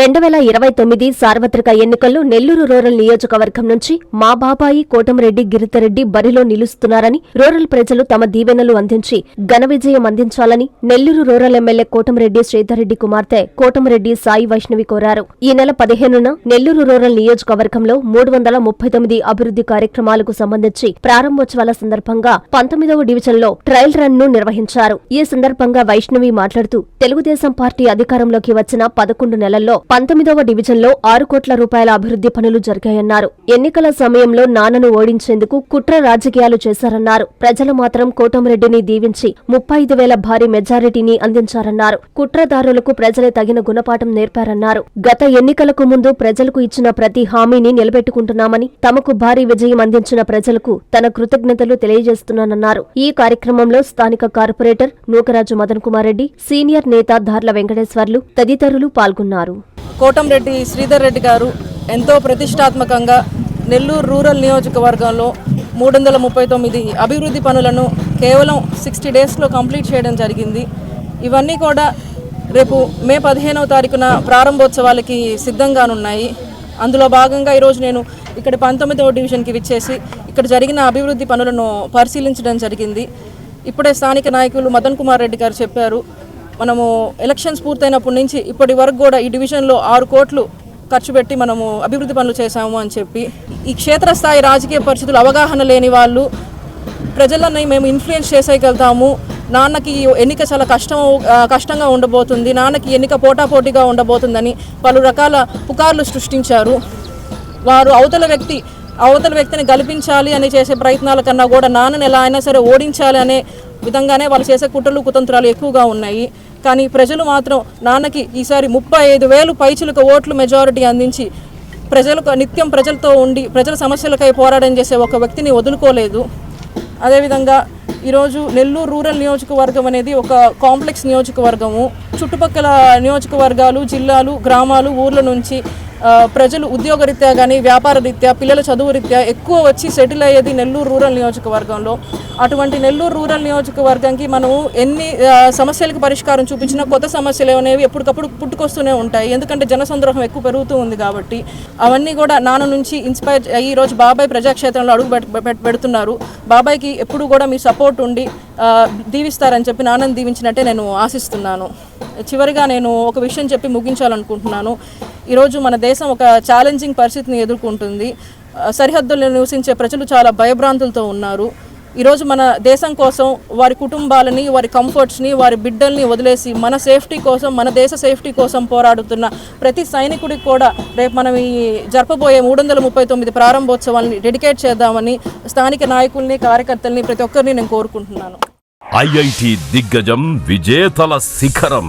రెండు వేల ఇరవై తొమ్మిది సార్వత్రిక ఎన్నికల్లో నెల్లూరు రూరల్ నియోజకవర్గం నుంచి మా బాబాయి కోటమిరెడ్డి గిరితరెడ్డి బరిలో నిలుస్తున్నారని రూరల్ ప్రజలు తమ దీవెనలు అందించి ఘన విజయం అందించాలని నెల్లూరు రూరల్ ఎమ్మెల్యే కోటమిరెడ్డి శ్రీధర్రెడ్డి కుమార్తె కోటమిరెడ్డి సాయి వైష్ణవి కోరారు. ఈ నెల పదిహేనున నెల్లూరు రూరల్ నియోజకవర్గంలో మూడు వందల ముప్పై తొమ్మిది అభివృద్ధి కార్యక్రమాలకు సంబంధించి ప్రారంభోత్సవాల సందర్భంగా పంతొమ్మిదవ డివిజన్లో ట్రయల్ రన్ను నిర్వహించారు. ఈ సందర్భంగా వైష్ణవి మాట్లాడుతూ తెలుగుదేశం పార్టీ అధికారంలోకి వచ్చిన పదకొండు నెలల్లో పంతొమ్మిదవ డివిజన్లో ఆరు కోట్ల రూపాయల అభివృద్ధి పనులు జరిగాయన్నారు. ఎన్నికల సమయంలో నాన్నను ఓడించేందుకు కుట్ర రాజకీయాలు చేశారన్నారు. ప్రజలు మాత్రం కోటంరెడ్డిని దీవించి ముప్పై ఐదు వేల భారీ మెజారిటీని అందించారన్నారు. కుట్రదారులకు ప్రజలే తగిన గుణపాఠం నేర్పారన్నారు. గత ఎన్నికలకు ముందు ప్రజలకు ఇచ్చిన ప్రతి హామీని నిలబెట్టుకుంటున్నామని తమకు భారీ విజయం అందించిన ప్రజలకు తన కృతజ్ఞతలు తెలియజేస్తున్నానన్నారు. ఈ కార్యక్రమంలో స్థానిక కార్పొరేటర్ నూకరాజు మదన్ కుమార్ రెడ్డి సీనియర్ నేత ధార్ల వెంకటేశ్వర్లు తదితరులు పాల్గొన్నారు. కోటంరెడ్డి శ్రీధర్ రెడ్డి గారు ఎంతో ప్రతిష్టాత్మకంగా నెల్లూరు రూరల్ నియోజకవర్గంలో మూడు వందల ముప్పై తొమ్మిది అభివృద్ధి పనులను కేవలం సిక్స్టీ డేస్లో కంప్లీట్ చేయడం జరిగింది. ఇవన్నీ కూడా రేపు మే పదిహేనవ తారీఖున ప్రారంభోత్సవాలకి సిద్ధంగానున్నాయి. అందులో భాగంగా ఈరోజు నేను ఇక్కడ పంతొమ్మిదవ డివిజన్కి విచ్చేసి ఇక్కడ జరిగిన అభివృద్ధి పనులను పరిశీలించడం జరిగింది. ఇప్పుడే స్థానిక నాయకులు మదన్ కుమార్ రెడ్డి గారు చెప్పారు. మనము ఎలక్షన్స్ పూర్తయినప్పటి నుంచి ఇప్పటి వరకు కూడా ఈ డివిజన్లో ఆరు కోట్లు ఖర్చు పెట్టి మనము అభివృద్ధి పనులు చేశాము అని చెప్పి ఈ క్షేత్రస్థాయి రాజకీయ పరిస్థితులు అవగాహన లేని వాళ్ళు ప్రజలని మేము ఇన్ఫ్లుయెన్స్ చేసేయగలుగుతాము. నాన్నకి ఎన్నిక చాలా కష్టం కష్టంగా ఉండబోతుంది. నాన్నకి ఎన్నిక పోటాపోటీగా ఉండబోతుందని పలు రకాల పుకార్లు సృష్టించారు. వారు అవతల వ్యక్తి అవతల వ్యక్తిని గెలిపించాలి అని చేసే ప్రయత్నాల కన్నా కూడా నాన్నని ఎలా అయినా సరే ఓడించాలి అనే విధంగానే వాళ్ళు చేసే కుట్రలు కుతంత్రాలు ఎక్కువగా ఉన్నాయి. కానీ ప్రజలు మాత్రం నాన్నకి ఈసారి ముప్పై ఐదు వేలు పైచులకు ఓట్లు మెజారిటీ అందించి ప్రజలకు నిత్యం ప్రజలతో ఉండి ప్రజల సమస్యలకై పోరాటం చేసే ఒక వ్యక్తిని వదులుకోలేదు. అదేవిధంగా ఈరోజు నెల్లూరు రూరల్ నియోజకవర్గం అనేది ఒక కాంప్లెక్స్ నియోజకవర్గము. చుట్టుపక్కల నియోజకవర్గాలు జిల్లాలు గ్రామాలు ఊర్ల నుంచి ప్రజలు ఉద్యోగరీత్యా కానీ వ్యాపార రీత్యా పిల్లల చదువు రీత్యా ఎక్కువ వచ్చి సెటిల్ అయ్యేది నెల్లూరు రూరల్ నియోజకవర్గంలో. అటువంటి నెల్లూరు రూరల్ నియోజకవర్గంకి మనము ఎన్ని సమస్యలకు పరిష్కారం చూపించినా కొత్త సమస్యలు అనేవి ఎప్పటికప్పుడు పుట్టుకొస్తూనే ఉంటాయి. ఎందుకంటే జనసంద్రోహం ఎక్కువ పెరుగుతూ ఉంది కాబట్టి అవన్నీ కూడా నాన్న నుంచి ఇన్స్పైర్ అయ్యి ఈ రోజు బాబాయ్ ప్రజాక్షేత్రంలో అడుగు పెడుతున్నారు. బాబాయ్కి ఎప్పుడు కూడా మీ సపోర్ట్ ఉండి దీవిస్తారని చెప్పి నాన్నని దీవించినట్టే నేను ఆశిస్తున్నాను. చివరిగా నేను ఒక విషయం చెప్పి ముగించాలనుకుంటున్నాను. ఈరోజు మన దేశం ఒక ఛాలెంజింగ్ పరిస్థితిని ఎదుర్కొంటుంది. సరిహద్దుల్లో నివసించే ప్రజలు చాలా భయభ్రాంతులతో ఉన్నారు. ఈరోజు మన దేశం కోసం వారి కుటుంబాలని వారి కంఫర్ట్స్ని వారి బిడ్డల్ని వదిలేసి మన సేఫ్టీ కోసం మన దేశ సేఫ్టీ కోసం పోరాడుతున్న ప్రతి సైనికుడికి కూడా రేపు మనం ఈ జరపబోయే మూడు వందల ముప్పై తొమ్మిది ప్రారంభోత్సవాన్ని డెడికేట్ చేద్దామని స్థానిక నాయకుల్ని కార్యకర్తల్ని ప్రతి ఒక్కరిని నేను కోరుకుంటున్నాను. ఐఐటి దిగ్గజం విజేతల శిఖరం.